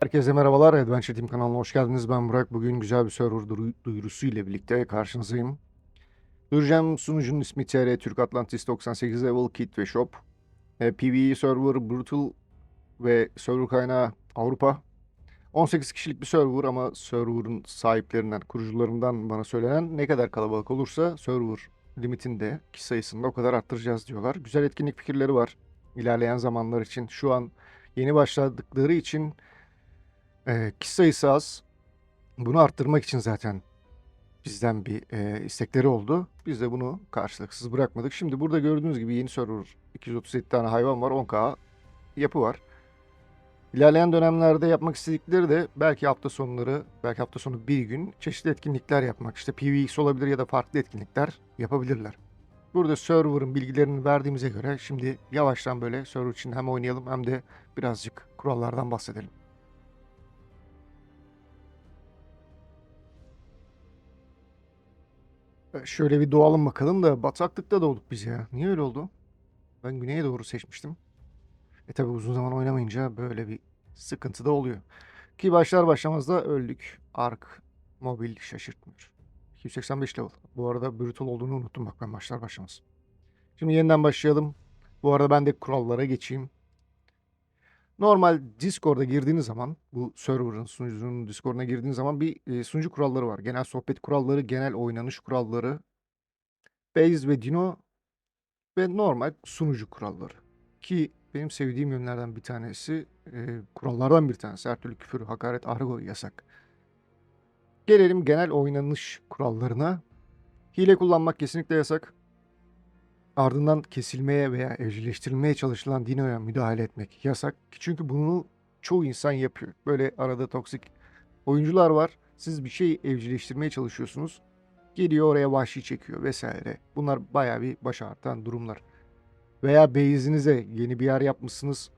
Herkese merhabalar. Adventure Team kanalına hoş geldiniz. Ben Burak. Bugün güzel bir server duyurusu ile birlikte karşınızdayım. Duyuracağım sunucunun ismi TR Türk Atlantis 98 Level Kit ve Shop. E, PvE server Brutal ve server kaynağı Avrupa. 18 kişilik bir server ama server'ın sahiplerinden, kurucularından bana söylenen ne kadar kalabalık olursa server limitinde kişi sayısını o kadar arttıracağız diyorlar. Güzel etkinlik fikirleri var. İlerleyen zamanlar için şu an yeni başladıkları için ee, kişi sayısı az. Bunu arttırmak için zaten bizden bir e, istekleri oldu. Biz de bunu karşılıksız bırakmadık. Şimdi burada gördüğünüz gibi yeni server 237 tane hayvan var. 10k yapı var. İlerleyen dönemlerde yapmak istedikleri de belki hafta sonları, belki hafta sonu bir gün çeşitli etkinlikler yapmak. İşte PvX olabilir ya da farklı etkinlikler yapabilirler. Burada server'ın bilgilerini verdiğimize göre şimdi yavaştan böyle server için hem oynayalım hem de birazcık kurallardan bahsedelim. Şöyle bir doğalım bakalım da bataklıkta doğduk biz ya. Niye öyle oldu? Ben güneye doğru seçmiştim. E tabi uzun zaman oynamayınca böyle bir sıkıntı da oluyor. Ki başlar başlamaz da öldük. Ark mobil şaşırtmıyor. 285 level. Bu arada brutal olduğunu unuttum bak ben başlar başlamaz. Şimdi yeniden başlayalım. Bu arada ben de kurallara geçeyim. Normal Discord'a girdiğiniz zaman bu server'ın sunucunun Discord'una girdiğiniz zaman bir e, sunucu kuralları var. Genel sohbet kuralları, genel oynanış kuralları, Base ve Dino ve normal sunucu kuralları. Ki benim sevdiğim yönlerden bir tanesi, e, kurallardan bir tanesi. Her türlü küfür, hakaret, argo yasak. Gelelim genel oynanış kurallarına. Hile kullanmak kesinlikle yasak. Ardından kesilmeye veya evcilleştirilmeye çalışılan dinoya müdahale etmek yasak. Çünkü bunu çoğu insan yapıyor. Böyle arada toksik oyuncular var. Siz bir şey evcilleştirmeye çalışıyorsunuz. Geliyor oraya vahşi çekiyor vesaire. Bunlar bayağı bir baş ağrıtan durumlar. Veya base'inize yeni bir yer yapmışsınız.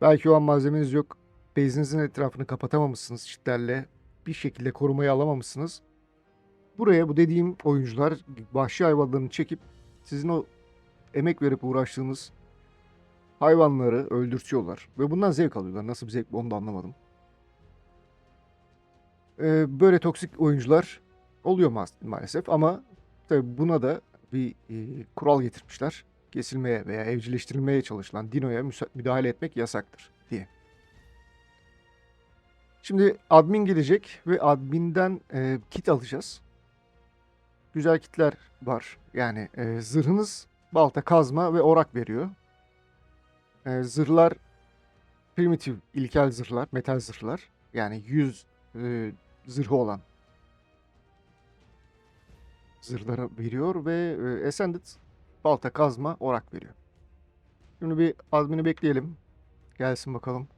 Belki o an malzemeniz yok. Base'inizin etrafını kapatamamışsınız çitlerle. Bir şekilde korumayı alamamışsınız. Buraya bu dediğim oyuncular vahşi hayvanlarını çekip sizin o emek verip uğraştığınız hayvanları öldürtüyorlar. Ve bundan zevk alıyorlar. Nasıl bir zevk onu da anlamadım. Ee, böyle toksik oyuncular oluyor ma- maalesef ama tabii buna da bir e, kural getirmişler. Kesilmeye veya evcilleştirilmeye çalışılan dinoya müdahale etmek yasaktır diye. Şimdi admin gelecek ve adminden e, kit alacağız. Güzel kitler var. Yani e, zırhınız balta, kazma ve orak veriyor. E, zırhlar primitif, ilkel zırhlar, metal zırhlar. Yani 100 e, zırhı olan zırhları veriyor ve e, Ascended balta, kazma, orak veriyor. Şimdi bir admini bekleyelim. Gelsin bakalım.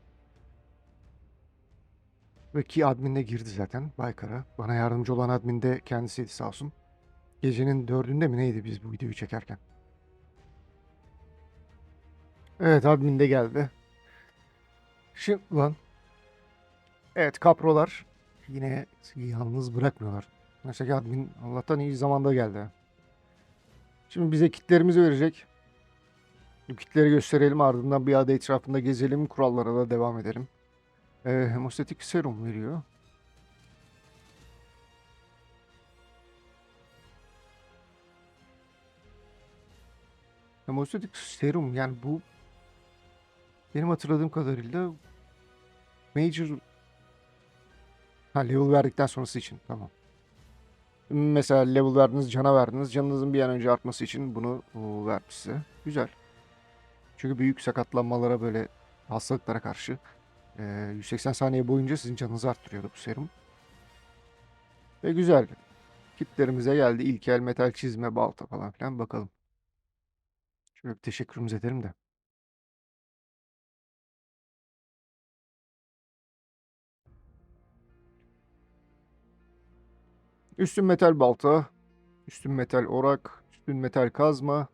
Ve ki admin de girdi zaten Baykar'a. Bana yardımcı olan admin de kendisiydi sağ olsun. Gecenin dördünde mi neydi biz bu videoyu çekerken? Evet admin de geldi. Şimdi lan. Evet kaprolar yine yalnız bırakmıyorlar. Mesela admin Allah'tan iyi zamanda geldi. Şimdi bize kitlerimizi verecek. Bu kitleri gösterelim ardından bir ada etrafında gezelim. Kurallara da devam edelim. Ee, hemostatik serum veriyor. Hemostatik serum yani bu benim hatırladığım kadarıyla Major ha level verdikten sonrası için tamam. Mesela level verdiniz, cana verdiniz. Canınızın bir an önce artması için bunu o, verdi size. Güzel. Çünkü büyük sakatlanmalara böyle hastalıklara karşı e, 180 saniye boyunca sizin canınızı arttırıyordu bu serum. Ve güzel. Kitlerimize geldi. İlkel metal çizme, balta falan filan bakalım. Şöyle bir teşekkürümüz edelim de. Üstün metal balta, üstün metal orak, üstün metal kazma.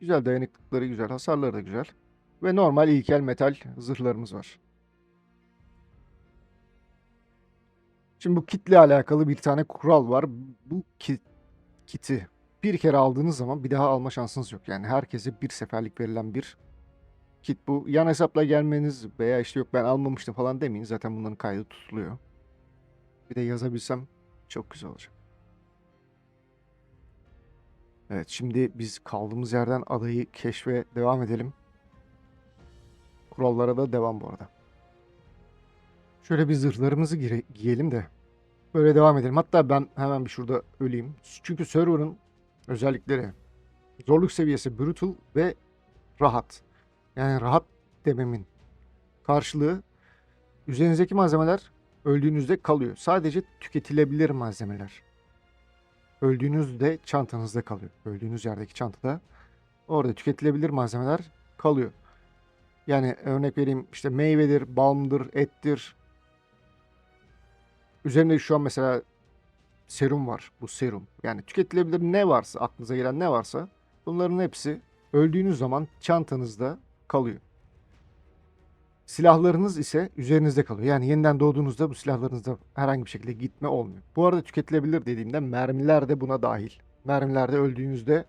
Güzel dayanıklıkları güzel, hasarları da güzel. Ve normal ilkel metal zırhlarımız var. Şimdi bu kitle alakalı bir tane kural var. Bu kit, kiti bir kere aldığınız zaman bir daha alma şansınız yok. Yani herkese bir seferlik verilen bir kit bu. Yan hesapla gelmeniz veya işte yok ben almamıştım falan demeyin. Zaten bunların kaydı tutuluyor. Bir de yazabilsem çok güzel olacak. Evet şimdi biz kaldığımız yerden adayı keşfe devam edelim. Kurallara da devam bu arada. Şöyle bir zırhlarımızı giyelim de böyle devam edelim. Hatta ben hemen bir şurada öleyim. Çünkü server'ın özellikleri zorluk seviyesi brutal ve rahat. Yani rahat dememin karşılığı üzerinizdeki malzemeler öldüğünüzde kalıyor. Sadece tüketilebilir malzemeler. Öldüğünüzde çantanızda kalıyor. Öldüğünüz yerdeki çantada orada tüketilebilir malzemeler kalıyor. Yani örnek vereyim işte meyvedir, balmdır, ettir. Üzerinde şu an mesela serum var. Bu serum. Yani tüketilebilir ne varsa, aklınıza gelen ne varsa bunların hepsi öldüğünüz zaman çantanızda kalıyor. Silahlarınız ise üzerinizde kalıyor. Yani yeniden doğduğunuzda bu silahlarınızda herhangi bir şekilde gitme olmuyor. Bu arada tüketilebilir dediğimde mermiler de buna dahil. Mermiler de öldüğünüzde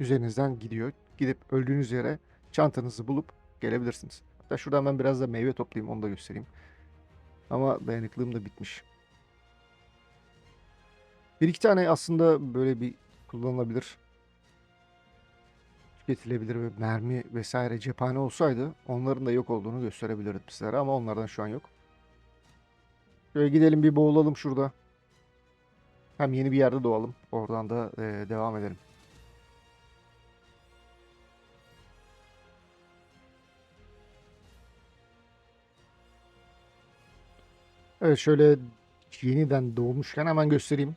üzerinizden gidiyor. Gidip öldüğünüz yere çantanızı bulup gelebilirsiniz. Hatta şuradan ben biraz da meyve toplayayım onu da göstereyim. Ama dayanıklılığım da bitmiş. Bir iki tane aslında böyle bir kullanılabilir tüketilebilir ve mermi vesaire cephane olsaydı onların da yok olduğunu gösterebilirdim sizlere ama onlardan şu an yok. Şöyle gidelim bir boğulalım şurada. Hem yeni bir yerde doğalım. Oradan da eee, devam edelim. Evet şöyle yeniden doğmuşken hemen göstereyim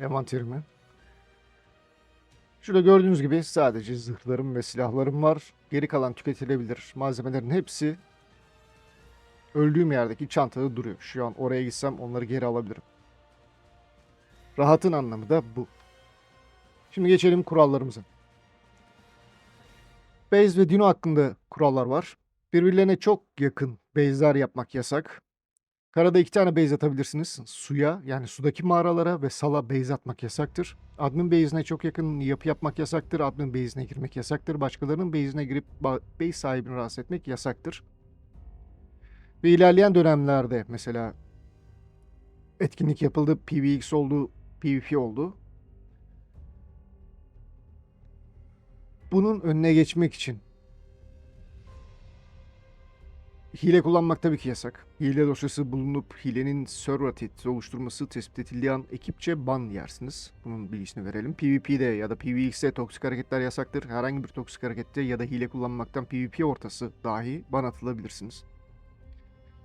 envanterimi. Şurada gördüğünüz gibi sadece zırhlarım ve silahlarım var. Geri kalan tüketilebilir malzemelerin hepsi öldüğüm yerdeki çantada duruyor. Şu an oraya gitsem onları geri alabilirim. Rahatın anlamı da bu. Şimdi geçelim kurallarımıza. Base ve Dino hakkında kurallar var. Birbirlerine çok yakın base'ler yapmak yasak. Karada iki tane base atabilirsiniz. Suya yani sudaki mağaralara ve sala base atmak yasaktır. Admin base'ine çok yakın yapı yapmak yasaktır. Admin base'ine girmek yasaktır. Başkalarının base'ine girip ba- base sahibini rahatsız etmek yasaktır. Ve ilerleyen dönemlerde mesela etkinlik yapıldı, PvX oldu, PvP oldu. Bunun önüne geçmek için Hile kullanmak tabii ki yasak. Hile dosyası bulunup hilenin server tehdit oluşturması tespit edildiği an ekipçe ban yersiniz. Bunun bilgisini verelim. PvP'de ya da PvX'de toksik hareketler yasaktır. Herhangi bir toksik harekette ya da hile kullanmaktan PvP ortası dahi ban atılabilirsiniz.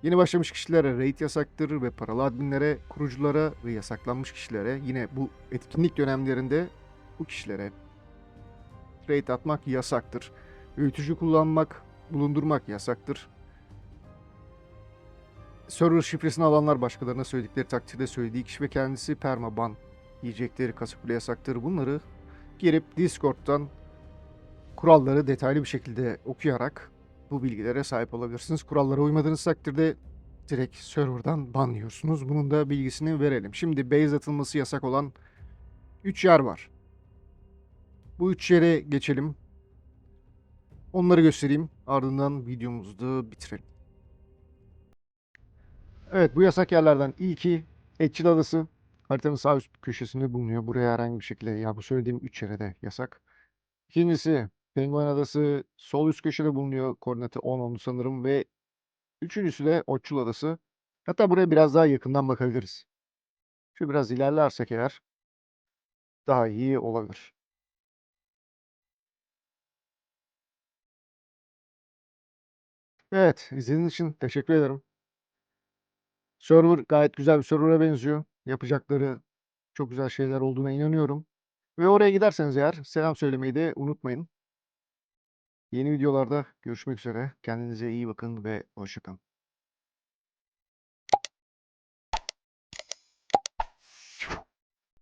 Yeni başlamış kişilere raid yasaktır ve paralı adminlere, kuruculara ve yasaklanmış kişilere yine bu etkinlik dönemlerinde bu kişilere raid atmak yasaktır. Öğütücü kullanmak, bulundurmak yasaktır. Server şifresini alanlar başkalarına söyledikleri takdirde söylediği kişi ve kendisi permaban yiyecekleri kasıp bile yasaktır. Bunları girip Discord'dan kuralları detaylı bir şekilde okuyarak bu bilgilere sahip olabilirsiniz. Kurallara uymadığınız takdirde direkt serverdan ban yiyorsunuz. Bunun da bilgisini verelim. Şimdi base atılması yasak olan 3 yer var. Bu 3 yere geçelim. Onları göstereyim. Ardından videomuzu da bitirelim. Evet bu yasak yerlerden ilki Etçil Adası. Haritanın sağ üst köşesinde bulunuyor. Buraya herhangi bir şekilde ya bu söylediğim 3 yere de yasak. İkincisi Penguen Adası sol üst köşede bulunuyor. Koordinatı 10 10 sanırım ve üçüncüsü de Otçul Adası. Hatta buraya biraz daha yakından bakabiliriz. Şu biraz ilerlersek eğer daha iyi olabilir. Evet, izlediğiniz için teşekkür ederim. Server gayet güzel bir server'a benziyor. Yapacakları çok güzel şeyler olduğuna inanıyorum. Ve oraya giderseniz eğer selam söylemeyi de unutmayın. Yeni videolarda görüşmek üzere. Kendinize iyi bakın ve hoşça kalın.